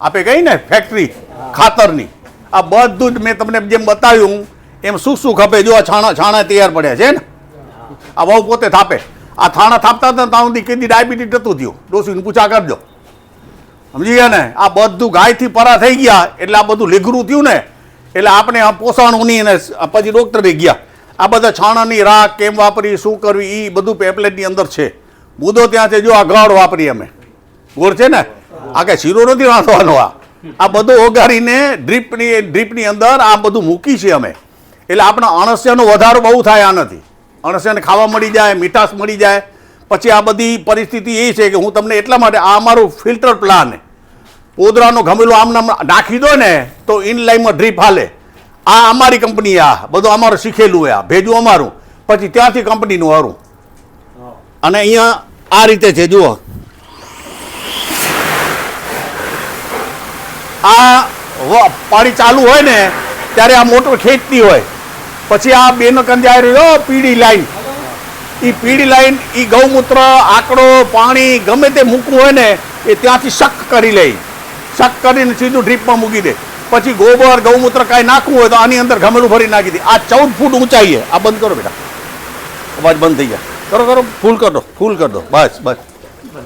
આપે કહી ને ફેક્ટરી ખાતરની. આ બધું જ મેં તમને જેમ બતાવ્યું, એમ શું શું ખપે જો આ છાણા છાણા તૈયાર પડ્યા છે ને? આ વહુ પોતે થાપે. આ થાણા થાપતા હતા ત્યાં સુધી કદી ડાયાબિટીસ નતું થયું. ડોસીને પૂછા કરજો. સમજી ગયા ને? આ બધું ગાયથી પરા થઈ ગયા, એટલે આ બધું લીઘરું થયું ને, એટલે આપણે આ પોષણની ને પછી ડૉક્ટરે ગયા. આ બધા છાણાની રાખ, કેમ વાપરી, શું કરવી એ બધું પેપલેટની અંદર છે. મુદ્દો ત્યાં છે, જો આ ગળ વાપરી અમે. ગોળ છે ને? આ કે શીરો નથી રાંધવાનો આ. આ બધું ઓગાળીને ડ્રીપની ડ્રીપની અંદર આ બધું મૂકી છે અમે. એટલે આપણા અણસ્યનો વધારો બહુ થાય આનાથી અણસિયાને ખાવા મળી જાય મીઠાશ મળી જાય. પછી આ બધી પરિસ્થિતિ એ છે કે હું તમને એટલા માટે આ અમારું ફિલ્ટર પ્લાન પોદરાનો ગમેલો આમ નાખી દો ને તો ઇનલાઈનમાં ડ્રીપ હાલે. આ અમારી કંપની આ બધું અમારું શીખેલું હોય આ ભેજું અમારું. પછી ત્યાંથી કંપનીનું હારું અને અહીંયા આ રીતે છે જુઓ. આ પાણી ચાલુ હોય ને, ત્યારે આ મોટર ખેંચતી હોય. પછી આ બેનો આવી રહ્યો, પીળી લાઈન. એ પીળી લાઈન એ ગૌમૂત્ર, આકડો, પાણી, ગમે તે મૂકવું હોય ને, એ ત્યાંથી શક કરી લે. શક કરીને સીધું ડ્રીપમાં મૂકી દે. પછી ગોબર, ગૌમૂત્ર કાંઈ નાખવું હોય તો આની અંદર ગમેલું ભરી નાખી દે. આ ચૌદ ફૂટ ઊંચાઈ છે આ બંધ કરો બેટા. અવાજ બંધ થઈ ગયા. કરો કરો. ફૂલ કરી ફૂલ કરી બસ બસ.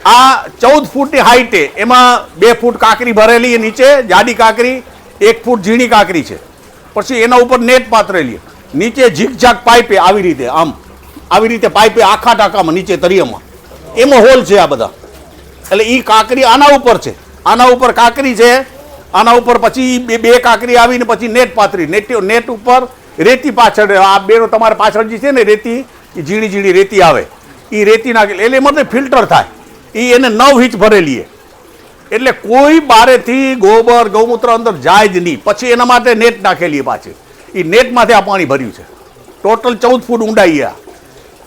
આ ચૌદ ફૂટની હાઈટે એમાં બે ફૂટ કાંકરી ભરેલી નીચે, જાડી કાંકરી, એક ફૂટ ઝીણી કાંકરી છે. પછી એના ઉપર નેટ પાથરેલી નીચે ઝીકઝાક પાઇપે આવી રીતે, આમ, આવી રીતે પાઇપે આખા ટાંકામાં નીચે તરિયામાં એમાં હોલ છે આ બધા. એટલે એ કાંકરી આના ઉપર છે. આના ઉપર કાંકરી છે. આના ઉપર પછી બે બે કાંકરી આવીને પછી નેટ પાથરી. નેટ નેટ ઉપર રેતી પાછળ, આ બેનો તમારે પાછળ જે છે ને રેતી એ ઝીણી ઝીણી રેતી આવે. એ રેતી નાખેલી એટલે એમાં ફિલ્ટર થાય. એ એને નવ હિંચ ભરેલી એટલે કોઈ બારેથી ગોબર ગૌમૂત્ર અંદર જાય જ નહીં. પછી એના માટે નેટ નાખેલી પાછી. એ નેટમાંથી આ પાણી ભર્યું છે. ટોટલ ચૌદ ફૂટ ઊંડાઈ આ.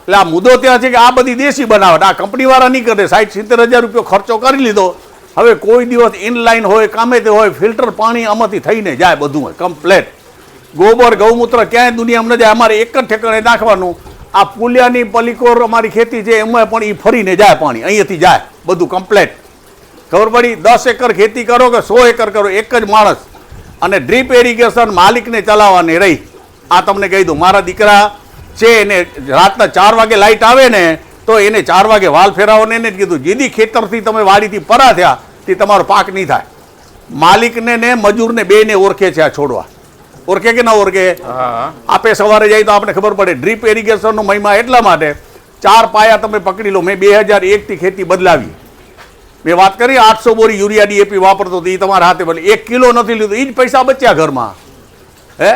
એટલે આ મુદ્દો ત્યાં છે કે આ બધી દેશી બનાવટ. આ કંપનીવાળા નહીં કરે. સાઠ સિત્તેર હજાર રૂપિયો ખર્ચો કરી લીધો. હવે કોઈ દિવસ ઇનલાઇન હોય, કામે તે હોય ફિલ્ટર પાણી આમાંથી થઈને જાય બધું કમ્પ્લેટ ગોબર ગૌમૂત્ર ક્યાંય દુનિયામાં ન જાય. અમારે એક જ ઠેકાણે નાખવાનું. આ પુલિયાની પલીકોર અમારી ખેતી છે, એમાં પણ એ ફરીને જાય પાણી, અહીંયાથી જાય, બધું કમ્પ્લેટ ખબર પડી? દસ એકર ખેતી કરો કે સો એકર કરો, એક જ માણસ. અને ડ્રીપ એરિગેશન માલિકને ચલાવવાની રહી. આ તમને કહી દઉં, મારા દીકરા છે એને રાતના ચાર વાગે લાઇટ આવે ને, તો એને ચાર વાગે વાલ ફેરાવોને એને જ કીધું, જેદી ખેતરથી તમે વાડીથી પરા થયા, તે તમારો પાક નહીં થાય. માલિકને ને મજૂરને બેને ઓળખે છે આ છોડવા. ઓળખે કે ના ઓળખે આપે સવારે જાય તો આપણે ખબર પડે ડ્રીપ એરિગેશનનો મહિમા એટલા માટે ચાર પાયા તમે પકડી લો મેં બે હજાર એકથી ખેતી બદલાવી. મેં વાત કરી આઠસો બોરી યુરિયા ડીએપી વાપરતો હતો એ તમારા હાથે ભલે એક કિલો નથી લીધું એ જ પૈસા બચ્યા ઘરમાં. હે?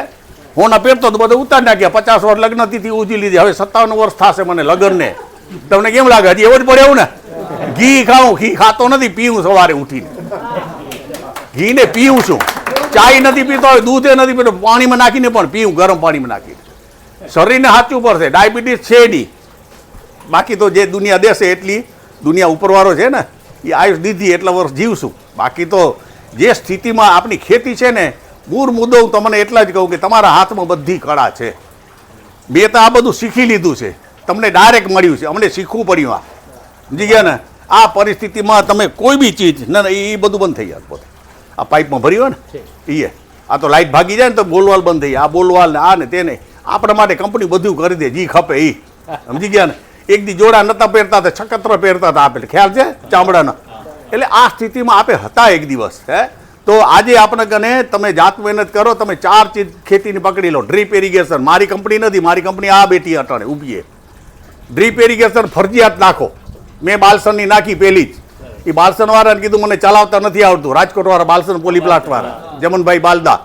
હોના પહેરતો તો બધું ઉતાર નાખ્યા. પચાસ વર્ષ લગ્ન તિથિ ઉજી લીધી. હવે સત્તાવન વર્ષ થશે મને લગ્નને. તમને કેમ લાગે? હજી એવું જ પડે એવું ને? ઘી ખાઉં ઘી ખાતો નથી પીવું સવારે ઉઠીને. ઘીને પીવું છું. ચાય નથી પીતો હોય, દૂધે નથી પીતો પાણીમાં નાખીને પણ પીવું, ગરમ પાણીમાં નાખીને. શરીરને સાચું પડશે ડાયાબિટીસ છે નહીં. બાકી તો જે દુનિયા દેશે એટલી, દુનિયા ઉપરવાળો છે ને, એ આયુષ દીધી એટલા વર્ષ જીવશું. બાકી તો જે સ્થિતિમાં આપણી ખેતી છે ને, મૂળ મુદ્દો હું તમને એટલા જ કહું કે તમારા હાથમાં બધી કળા છે. મેં તો આ બધું શીખી લીધું છે. તમને ડાયરેક્ટ મળ્યું છે. અમને શીખવું પડ્યું આ. સમજી ગયા ને? આ પરિસ્થિતિમાં તમે કોઈ બી ચીજ ના, એ બધું બંધ થઈ જાય પોતે. આ પાઇપમાં ભર્યું હોય ને એ આ તો લાઇટ ભાગી જાય ને તો બોલવાલ બંધ થઈ આ બોલવાલ ને આ ને તેને આપણા માટે કંપની બધું કરી દે જી ખપે એ સમજી ગયા ને? એક દી જોડા નતા પહેરતા હતા છકત્ર પહેરતા હતા આપે ખ્યાલ છે? ચામડાના. એટલે આ સ્થિતિમાં આપે હતા એક દિવસ હે? તો આજે આપણે કને તમે જાત મહેનત કરો તમે ચાર ચીજ ખેતીની પકડી લો. Drip irrigation. મારી કંપની નથી મારી કંપની આ બેઠી અટાણે ઊભીએ ડ્રીપ એરિગેશન ફરજિયાત નાખો. મેં બાલસનની નાખી પહેલી જ. એ બાલસન વાળાને કીધું, મને ચલાવતા નથી આવડતું. રાજકોટ વાળા બાલસન પોલી પ્લાટવાળા જમનભાઈ બાલદા.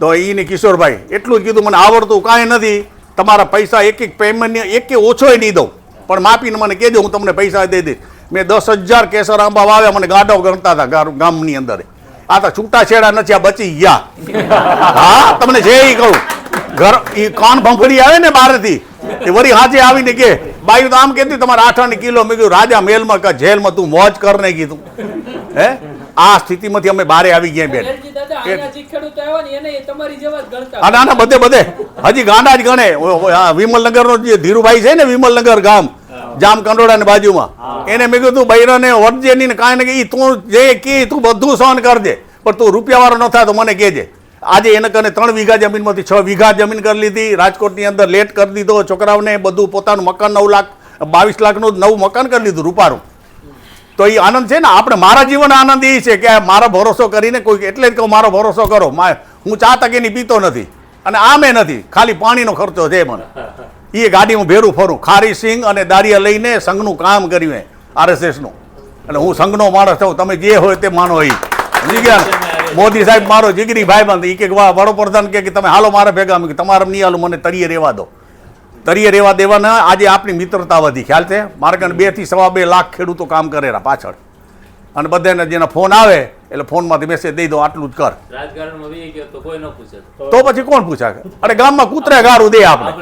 તો એને કિશોરભાઈ એટલું જ કીધું, મને આવડતું કાંઈ નથી. તમારા પૈસા એક એક પેમેન્ટ એક ઓછોય નહીં દઉં. પણ માપીને મને કહેજો હું તમને પૈસા દઈ દઈશ. મેં દસ હજાર કેસર આંબા વાવ્યા, મને ગાઢો ગણતા હતા ગામની અંદર. આ તો છૂટા છેડા નથી, આ બચી ગયા. હા, તમને જે કહું. ઘર એ કાન ભંફડી આવે ને બહારથી, એ વળી હાજે આવીને કે બાયું તો આમ કહેતી તમારે આઠ કિલો. મેં કીધું રાજા મેલમાં કે જેલમાં તું મોજ કર ને કીધું. હે? આ સ્થિતિમાંથી અમે બારે આવી ગયા બેન. ને ના ના બધે બધે. હજી ગાંડા જ ગણે. વિમલનગર નો જે ધીરુભાઈ છે ને વિમલનગર ગામ જામ કંડોળાની બાજુમાં. એને મેં કીધું બૈરાને ને નહીં ની કાંઈ ને ઈ તું જે કે તું બધું સહન કરજે. પણ તું રૂપિયાવાળો ન થાય તો મને કહેજે. આજે એને કને ત્રણ વીઘા જમીનમાંથી છ વીઘા જમીન કરી લીધી. રાજકોટની અંદર લેટ કરી દીધો છોકરાઓને, બધું પોતાનું મકાન નવ લાખ, બાવીસ લાખનું નવું મકાન કરી લીધું રૂપારું. તો એ આનંદ છે ને? આપણે મારા જીવન આનંદ એ છે કે મારો ભરોસો કરીને કોઈ, એટલે જ કહું મારો ભરોસો કરો. મા- હું ચા તકીની પીતો નથી અને આમે નથી. ખાલી પાણીનો ખર્ચો છે મને. એ ગાડીમાં ભેરું ફરું. ખારી સિંગ અને દારિયા લઈને સંઘનું કામ કર્યું મેં આરએસએસનું એટલે હું સંઘનો માણસ છું. તમે જે હોય તે માનો એ ગયા? મોદી સાહેબ મારો જીગરી ભાઈ બંધ. એ કે વડાપ્રધાન કે કે તમે હાલો મારા ભેગા. કીધું, તમારે નહીં હાલો મને તરીએ રહેવા દો. તરીએ રહેવા દેવાના. આજે આપણી મિત્રતા વધી. ખ્યાલ છે? મારે બેથી સવા બે લાખ ખેડૂતો કામ કરેલા પાછળ. અને બધાને જેના ફોન આવે એટલે ફોનમાંથી મેસેજ દઈ દો આટલું જ કર. પૂછે. તો પછી કોણ પૂછા? અરે ગામમાં કૂતરે ગારું દે આપણે.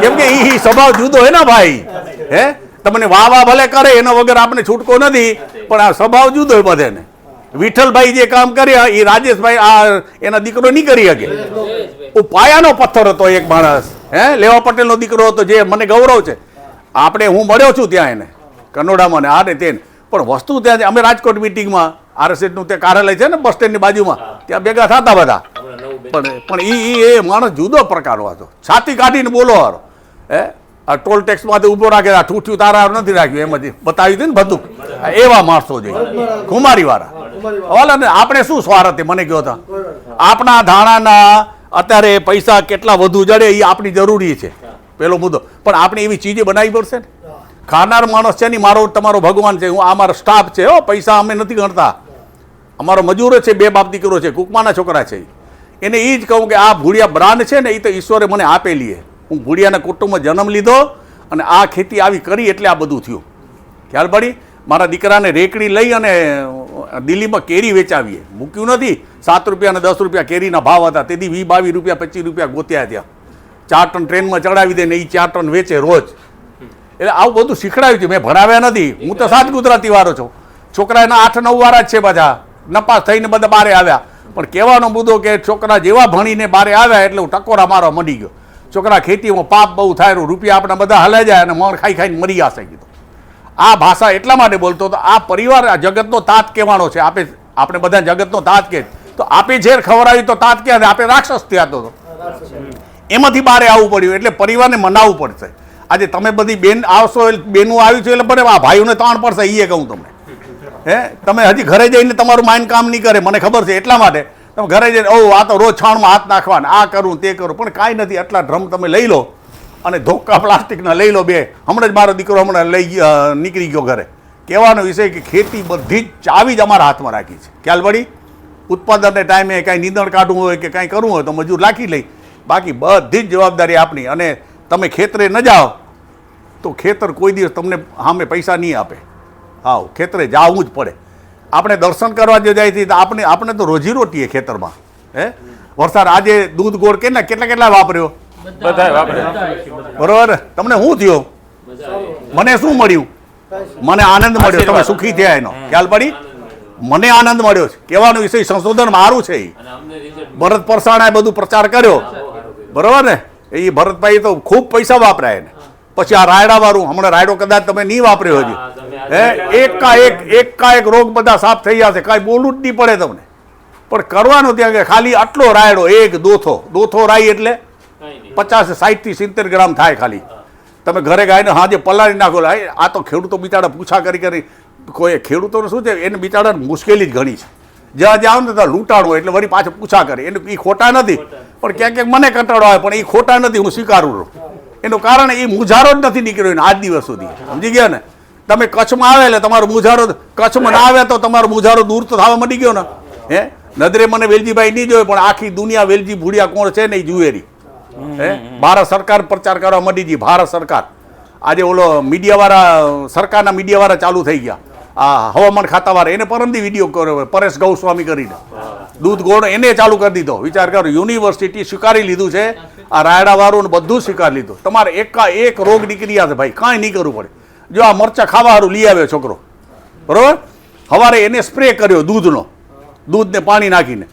કેમ કે એ સ્વભાવ જુદો હે ને ભાઈ? હે? તમને વાહ વાહ ભલે કરે એના વગર આપણે છૂટકો નથી. પણ આ સ્વભાવ જુદો હોય બધાને. વિઠ્ઠલભાઈ જે કામ કર્યા એ રાજેશભાઈ આ એના દીકરો નહીં કરી શકે હું પાયાનો પથ્થર હતો એક માણસ. હે લેવા પટેલનો દીકરો હતો જે મને ગૌરવ છે. આપણે હું મળ્યો છું ત્યાં એને કનોડામાં ને આ ને તેને. પણ વસ્તુ ત્યાં અમે રાજકોટ મિટિંગમાં આરએસએસનું તે કાર્યાલય છે ને બસ સ્ટેન્ડની બાજુમાં ત્યાં ભેગા થતા બધા. પણ પણ એ એ માણસ જુદો પ્રકારનો હતો. છાતી કાઢીને બોલો હારો. હે આ ટોલ ટેક્સમાંથી ઊભો રાખે આ ઠૂઠ્યું તારા નથી રાખ્યું એમાંથી બતાવી દીધું ને બધું. એવા માણસો જોઈએ. કુમારી વાળા ઓલા ને આપણે શું સ્વાર્થ મને કહો હતા આપણા ધાણાના અત્યારે પૈસા કેટલા વધુ જડે એ આપણી જરૂરી છે. પેલો મુદ્દો. પણ આપણે એવી ચીજે બનાવી પડશે ને? ખાનાર માણસ છે ને મારો તમારો ભગવાન છે હું આ મારો સ્ટાફ છે હો પૈસા અમે નથી ગણતા. અમારો મજૂરો છે બે બાપ દીકરો છે કુકમાના છોકરા છે એને એ જ કહું કે આ ભૂડિયા બ્રાન્ડ છે ને એ તો ઈશ્વરે મને આપેલી છે. હું ભૂડિયાના કુટુંબમાં જન્મ લીધો અને આ ખેતી આવી કરી એટલે આ બધું થયું. ખ્યાલ પડી? મારા દીકરાને રેકડી લઈ અને દિલ્હીમાં કેરી વેચાવીએ. મૂક્યું નથી. સાત રૂપિયા અને દસ રૂપિયા કેરીના ભાવ હતા. તેથી વી બાવીસ રૂપિયા, પચીસ રૂપિયા ગોત્યા ત્યાં. ચાર ટન ટ્રેનમાં ચડાવી દે ને એ ચાર ટન વેચે રોજ. એટલે આવું બધું શીખડાવ્યું છે. મેં ભણાવ્યા નથી. હું તો સાત ગુજરાતી વાળો છું. છોકરા એના આઠ, નવ વાળા જ છે બધા. નપાસ થઈને બધા બારે આવ્યા. પણ કહેવાનો મુદ્દો કે છોકરા જેવા ભણીને બારે આવ્યા એટલે હું ટકોરા મારવા મંડી ગયો. છોકરા ખેતીમાં પાપ બહુ થાય, રૂપિયા આપણા બધા હલાઈ જાય અને મણ ખાઈ ખાઈને મરી આશે કીધું. આ ભાષા એટલા માટે બોલતો તો આ પરિવાર આ જગતનો તાત કહેવાનો છે. આપે આપણે બધા જગતનો તાત કે તો આપે ઝેર ખવડાવી તો તાત ક્યાં આપે રાક્ષસ થયા તો. એમાંથી બહાર આવવું પડ્યું, એટલે પરિવારને મનાવવું પડશે. આજે તમે બધી બેન આવશો બેનું આવ્યું છે એટલે બરાબર આ ભાઈઓને તાણ પડશે એ કહું તમને. હે? તમે હજી ઘરે જઈને તમારું માઇન્ડ કામ નહીં કરે, મને ખબર છે એટલા માટે. તમે ઘરે જઈને ઓ આ તો રોજ છાણમાં હાથ નાખવાના, આ કરું, તે કરું. પણ કાંઈ નથી, આટલા ડ્રમ તમે લઈ લો. અને ધોકા પ્લાસ્ટિકના લઈ લો બે. હમણાં જ મારો દીકરો હમણાં લઈ નીકળી ગયો ઘરે. કહેવાનો વિષય કે ખેતી બધી જ ચાવી જ અમારા હાથમાં રાખી છે. ખ્યાલ પડી? ઉત્પાદનને ટાઈમે કાંઈ નીંદણ કાઢવું હોય કે કાંઈ કરવું હોય તો મજૂર રાખી લઈ બાકી બધી જ જવાબદારી આપણી અને તમે ખેતરે ન જાઓ તો ખેતર કોઈ દિવસ તમને સામે પૈસા નહીં આપે. હાવ, ખેતરે જાવું જ પડે. આપણે દર્શન કરવા જો જાય છે તો આપણે આપણે તો રોજીરોટીએ ખેતરમાં. હે? વરસાદ આજે દૂધ ગોળ કેટલા કેટલા કેટલા વાપર્યો? બધા વાપરે. બરોબર? તમને શું થયો? મને શું મળ્યું? મને આનંદ મળ્યો. તમે સુખી થયા એનો. ખ્યાલ પડી? મને આનંદ મળ્યો છે. કહેવાનો વિષય સંશોધન મારું છે એ અને અમને રિઝલ્ટ ભરત પરસાણાએ બધું પ્રચાર કર્યો. બરોબર ને? એ ભરતભાઈ તો ખૂબ પૈસા વાપર્યા એને. પછી આ રાયડા વાળું હમણાં રાયડો કદાચ તમે નહીં વાપર્યો હજી. હે એક કા એક એક કા એક રોગ બધા સાફ થઈ ગયા છે. કાંઈ બોલવું જ નહીં પડે તમને. પણ કરવાનું ત્યાં કે ખાલી આટલો રાયડો એક દોથો. દોથો રાઈ એટલે પચાસ સાહીઠથી સિત્તેર ગ્રામ થાય ખાલી. તમે ઘરે ગાયને હાજે પલાળી નાખો આ તો ખેડૂતો બિચારા પૂછા કરી કરી કોઈ ખેડૂતોને શું છે, એને બિચારાને મુશ્કેલી જ ઘણી છે. જ્યાં જાઓ ને ત્યાં લૂંટાણું એટલે વળી પાછું પૂછા કરે. એને એ ખોટા નથી. પણ ક્યાંક ક્યાંક મને કંટાળો આવે, પણ એ ખોટા નથી, હું સ્વીકારું છું. એનું કારણ એ મુજારો જ નથી નીકળ્યો આજ દિવસ સુધી. સમજી ગયા ને? તમે કચ્છમાં આવે એટલે તમારો મુજારો કચ્છમાં ના આવે તો તમારો મુજારો દૂર તો થવા મળી ગયો ને? હે? નદરે મને વેલજીભાઈ નહીં જોયો પણ આખી દુનિયા વેલજી ભૂડિયા કોણ છે ને એ જુએરી. હે? ભારત સરકાર પ્રચાર કરવા માંડી ગઈ ભારત સરકાર. આજે ઓલો મીડિયાવાળા સરકારના મીડિયાવાળા ચાલુ થઈ ગયા. આ હવામાન ખાતાવાળા એને પરમદી વીડિયો કર્યો પરેશ ગૌસ્વામી કરીને. દૂધ ગોળ એને ચાલુ કરી દીધો. વિચાર કરો યુનિવર્સિટી સ્વીકારી લીધું છે આ રાયડાવાળું ને બધું સ્વીકારી લીધું. તમારે એકા એક રોગ નીકળી જશે ભાઈ કાંઈ નહીં કરવું પડે. જો આ મરચા ખાવા લઈ આવ્યો છોકરો. બરોબર? સવારે એને સ્પ્રે કર્યો દૂધનો. દૂધને પાણી નાખીને.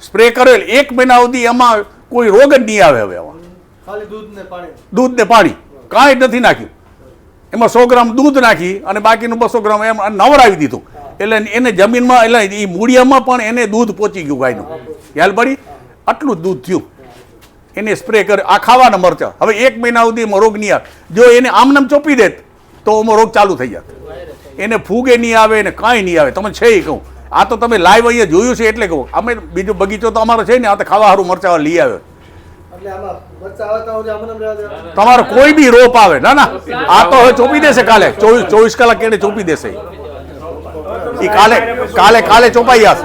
સ્પ્રે કર્યો એક મહિના સુધી એમાં કોઈ રોગ જ નહીં આવે હવે એમાં દૂધ ને પાણી. કાંઈ જ નથી નાખ્યું. એમાં સો ગ્રામ દૂધ નાખી અને બાકીનું બસો ગ્રામ એમ નવરાવી દીધું. એટલે એને જમીનમાં એટલે એ મૂળિયામાં પણ એને દૂધ પહોંચી ગયું ગાયનું. ખ્યાલ પડી? આટલું દૂધ થયું. એને સ્પ્રે કરે આ ખાવાના મરચા. હવે એક મહિના સુધી એમાં રોગ નહીં આવે. જો એને આમનામ ચોપી દેત તો એમાં રોગ ચાલુ થઈ જાય એને ફૂગે નહીં આવે એને કાંઈ નહીં આવે. તમે છે એ કહું. આ તો તમે લાઈવ અહીંયા જોયું છે એટલે કહું. અમે બીજો બગીચો તો અમારો છે ને આ તો ખાવા સારું મરચાવા લઈ આવ્યો. તમારો કોઈ બી રોપ આવે. ના ના. આ તો હવે ચોપી દેશે કાલે. ચોવીસ ચોવીસ કલાક કેડે ચોપી દેશે. એ કાલે કાલે કાલે ચોપાઈ જશે.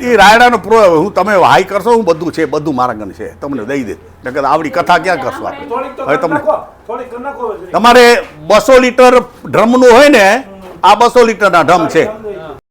એ રાયડાનો પ્રો હું તમે હાઈ કરશો હું બધું છે બધું મારા ગણ છે. તમને દઈ દે નકર આવડી કથા ક્યાં કરશો આપણે? હવે તમને. તમારે બસો લીટર ડ્રમનું હોય ને આ બસો લીટરના ડ્રમ છે.